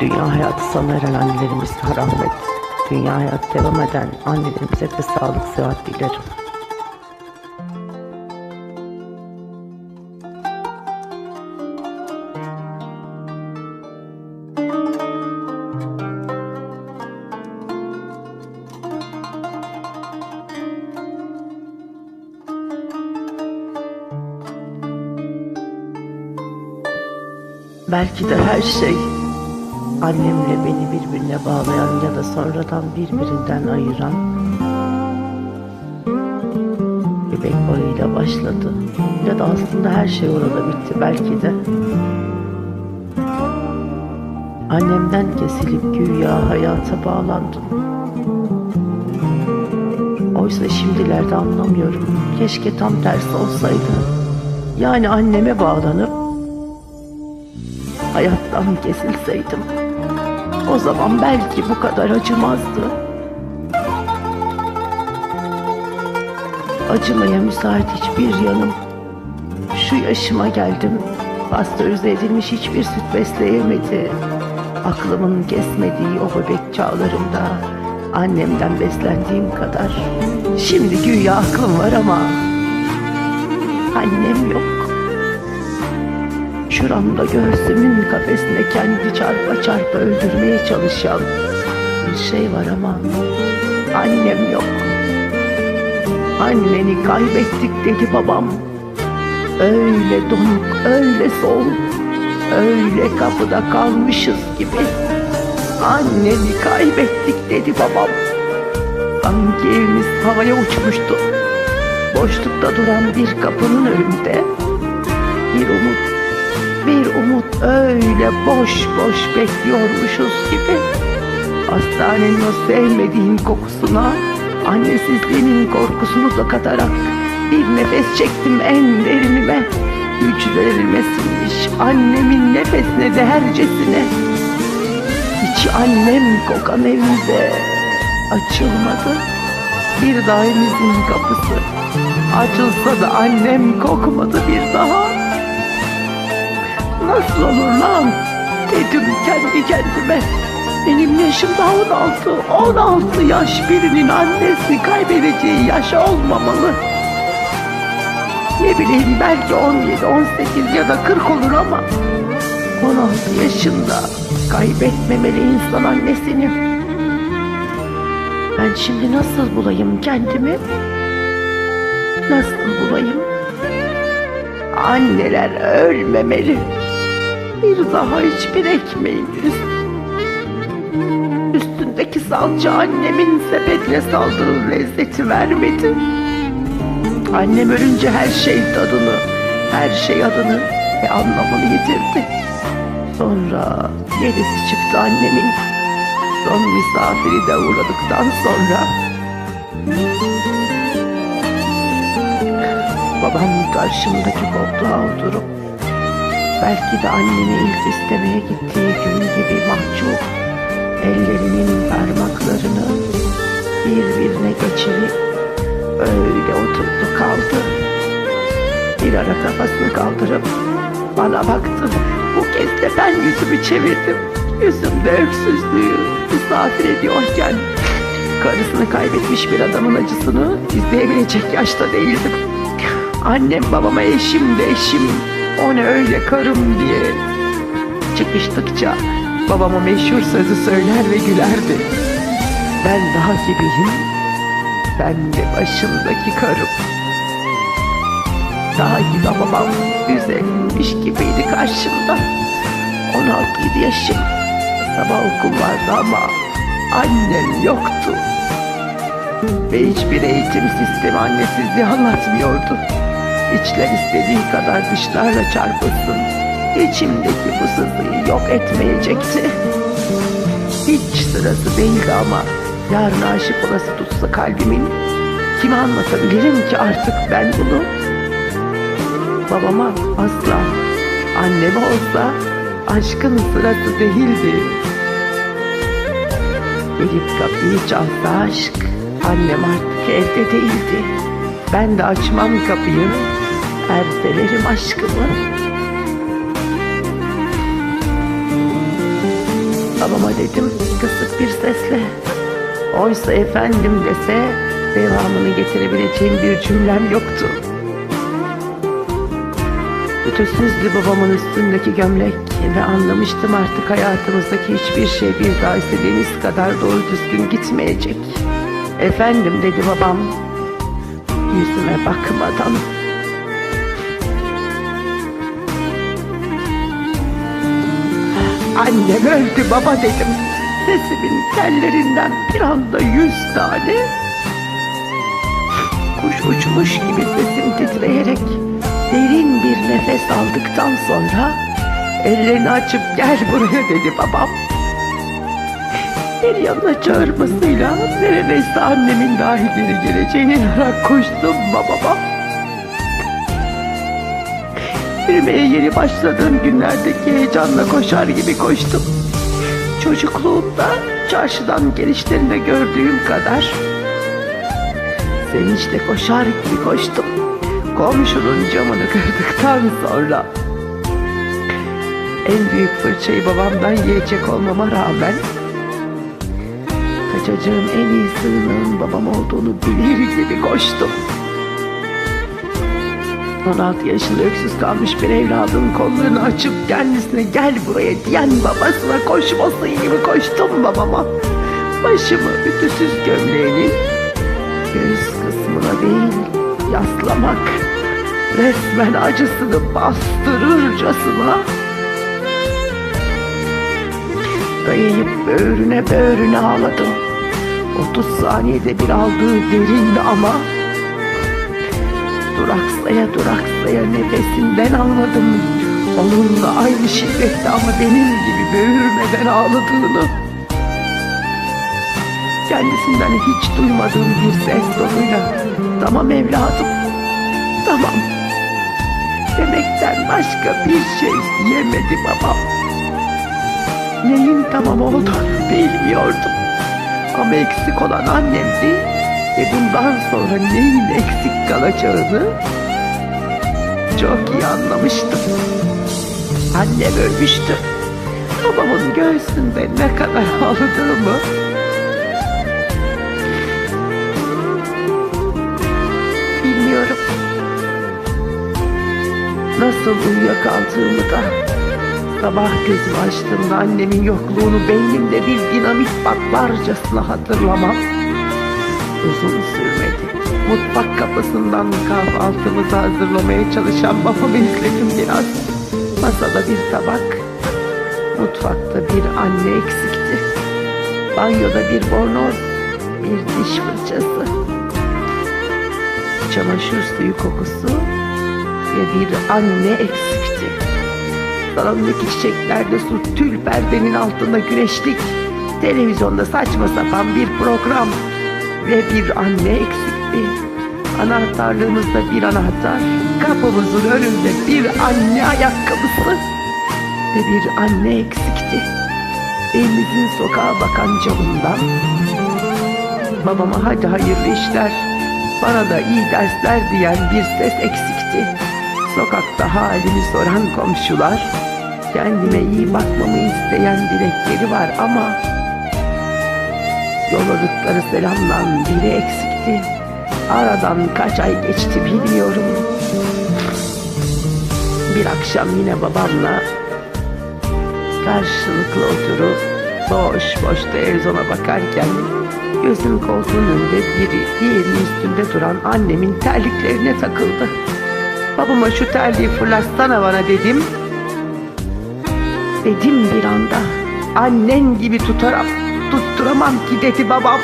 Dünya hayatı sona eren annelerimize rahmet. Dünya hayatı devam eden annelerimize de sağlık, sıhhat dilerim. Belki de her şey annemle beni birbirine bağlayan ya da sonradan birbirinden ayıran bebek bağıyla başladı. Ya da aslında her şey orada bitti belki de. Annemden kesilip güya hayata bağlandım. Oysa şimdilerde anlamıyorum. Keşke tam tersi olsaydı. Yani anneme bağlanıp hayattan kesilseydim. O zaman belki bu kadar acımazdı. Acımaya müsait hiçbir yanım. Şu yaşıma geldim. Pastörize edilmiş hiçbir süt besleyemedi. Aklımın kesmediği o bebek çağlarımda annemden beslendiğim kadar. Şimdi güya aklım var ama annem yok. Şuramda göğsümün kafesine kendi çarpa çarpa öldürmeye çalışan bir şey var ama annem yok. Anneni kaybettik dedi babam. Öyle donuk, öyle soğuk, öyle kapıda kalmışız gibi. Anneni kaybettik dedi babam. Sanki evimiz havaya uçmuştu. Boşlukta duran bir kapının önünde bir umut bir umut öyle boş boş bekliyormuşuz gibi. Hastanenin o sevmediğin kokusuna, annesizliğinin korkusunu da katarak bir nefes çektim en derinime. Hücrelerime sinmiş annemin nefesine değercesine. İçi annem kokan evimde açılmadı. Bir daha evimizin kapısı açılsa da annem kokmadı bir daha. Nasıl olur lan? Dedim kendi kendime. Benim yaşım daha 16. 16 yaş birinin annesi kaybedeceği yaş olmamalı. Ne bileyim belki 17, 18 ya da 40 olur ama 16 yaşında kaybetmemeli insan annesini. Ben şimdi nasıl bulayım kendimi? Nasıl bulayım? Anneler ölmemeli. Bir daha hiçbir ekmeğin üst- üstündeki salça annemin sepetle saldığı lezzeti vermedi. Annem ölünce her şey tadını, her şey adını ve anlamını yitirdi. Sonra gerisi çıktı annemin. Son misafiri de uğradıktan sonra babam karşımdaki koltuğa oturup belki de annemi ilk istemeye gittiği gün gibi mahcup ellerinin parmaklarını birbirine geçirip öyle oturdu kaldı. Bir ara kafasını kaldırıp bana baktı. Bu kez de ben yüzümü çevirdim. Yüzümde öksüzlüğü misafir ediyorken karısını kaybetmiş bir adamın acısını izleyebilecek yaşta değildim. Annem babama eşim de eşim, o ne öyle karım diye. Çıkıştıkça babama meşhur sözü söyler ve gülerdi. Ben daha gibiyim, ben de başımdaki karım. Daha gibi babam güzelmiş gibiydi karşımda. 16 yaşım. Sabah okul vardı ama annem yoktu. Ve hiçbir eğitim sistemi annesizliği anlatmıyordu. İçler istediği kadar dışlarla çarpılsın. İçimdeki bu sızıyı yok etmeyecekti. Hiç sırası değildi ama yarın aşık olası tutsa kalbimin kime anlatabilirim ki artık ben bunu? Babama asla, anneme olsa aşkın sırası değildi. Gelip kapıyı çalsa aşk, annem artık evde değildi. Ben de açmam kapıyı, ertelerim aşkımı. babama dedim kısık bir sesle. Oysa efendim dese devamını getirebileceğim bir cümlem yoktu. Ütüsüzdü babamın üstündeki gömlek ve anlamıştım artık hayatımızdaki hiçbir şey bir daha istediğimiz kadar doğru düzgün gitmeyecek. Efendim dedi babam yüzüme bakmadan. Annem öldü baba dedim. Sesimin tellerinden bir anda yüz tane kuş uçmuş gibi sesim titreyerek derin bir nefes aldıktan sonra ellerini açıp gel buraya dedi babam. Bir yanına çağırmasıyla neredeyse annemin dahi geri geleceğine inanarak koştum babama. Yürümeye yeni başladığım günlerdeki heyecanla koşar gibi koştum. Çocukluğumda çarşıdan gelişlerinde gördüğüm kadar sevinçle koşar gibi koştum. Komşunun camını kırdıktan sonra en büyük fırçayı babamdan yiyecek olmama rağmen kaçacağım en iyi sığınağın babam olduğunu bilir gibi koştum. 16 yaşında öksüz kalmış bir evladın kollarını açıp kendisine gel buraya diyen babasına koşması gibi koştum babama. Başımı ütüsüz gömleğinin göğüs kısmına değil yaslamak resmen acısını bastırırcasına dayayıp böğrüne böğrüne ağladım. 30 saniyede bir aldığı derin ama duraksaya duraksaya nefesinden anladım. Onunla aynı şiddette ama benim gibi böğürmeden ağladığını. Kendisinden hiç duymadığım bir ses tonuyla tamam evladım tamam demekten başka bir şey diyemedi babam. Neyin tamam olduğunu bilmiyordum. Ama eksik olan annemdi ve bundan sonra neyin eksik kalacağını çok iyi anlamıştım. Annem ölmüştü. Babamın göğsünde ne kadar ağladığımı bilmiyorum. Nasıl uyuyakaldığımı da sabah gözümü açtığımda annemin yokluğunu beynimde bir dinamit patlarcasına hatırlamam uzun sürmedi. Mutfak kapısından kahvaltımızı hazırlamaya çalışan babamı izledim biraz. Masada bir tabak, mutfakta bir anne eksikti. Banyoda bir bornoz, bir diş fırçası, çamaşır suyu kokusu ve bir anne eksikti. Salondaki çiçeklerde su tül perdenin altında güneşlik, televizyonda saçma sapan bir program ve bir anne eksikti. Anahtarlığımızda bir anahtar, kapımızın önünde bir anne ayakkabısı ve bir anne eksikti. Evimizin sokağa bakan camından babama hadi hayırlı işler, bana da iyi dersler diyen bir ses eksikti. Sokakta halimi soran komşular, kendime iyi bakmamı isteyen dilekleri var ama yolladıkları selamdan biri eksikti. Aradan kaç ay geçti bilmiyorum. Bir akşam yine babamla karşılıklı oturup boş boş televizyona bakarken gözüm koltuğun önünde biri diğerinin üstünde duran annemin terliklerine takıldı. Babama şu terliği fırlatsana bana dedim. Dedim bir anda annen gibi tutaram, tutturamam ki dedi babam.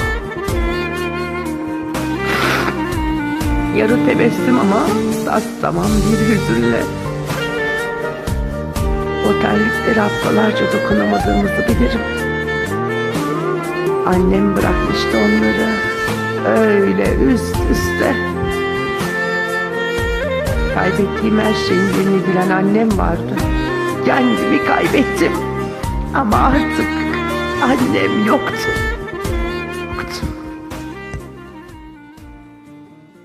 Yarı tebessüm ama tas tamam bir hüzünle. O terliklere haftalarca dokunamadığımızı bilirim. Annem bırakmıştı onları. Öyle üst üste. Kaybettiğim her şeyin yerini bilen annem vardı. Kendimi kaybettim. Ama artık annem yoktu.